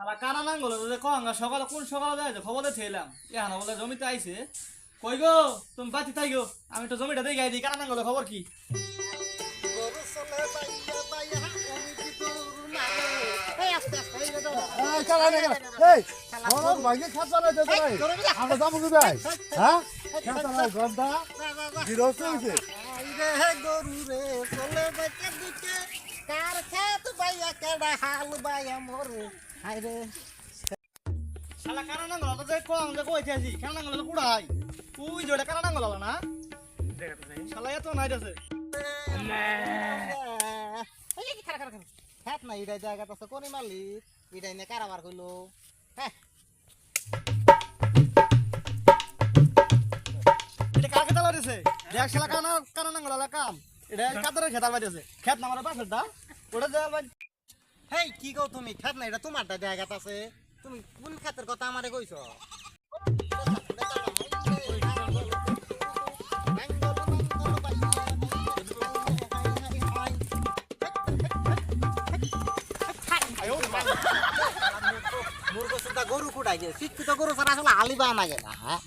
শালা কানা নাঙ্গল যে কঙ্গা সকালে কোন সকালে যায় খবরে বলে জমিতে আইছে কই গো তুমি বাতি থাই গো আমি তো জমিটা দিয়ে গাই দিই কানা নাঙ্গলের খবর কি গরু চলে বাইয়া কেডা হাল বাইয়া মরে হাই রে শালা কানা নাঙ্গল তো যে কং যে কইতে আছি কানা নাঙ্গল কুড়াই তুই কানা নাঙ্গল না? শালা এত নাই আছে। এই যে খারা খারা না ইডাই জায়গা তো কোনি নে কারাবার কইলো? হ্যাঁ। এটা কাকে চালা দিছে? দেখ শালা কানা কানা কাম। এটা কাতরে বাড়ি আছে খেত নামার পাশে দা ওটা হেই, কি কও তুমি? খেত না এটা তোমারটা জায়গা আছে। তুমি কোন খাতের কথা আমারে কইছো? গরু কুটাই গেছে শিক্ষিত গরু ছাড়া আসলে হালিবা না গেলা হ্যাঁ?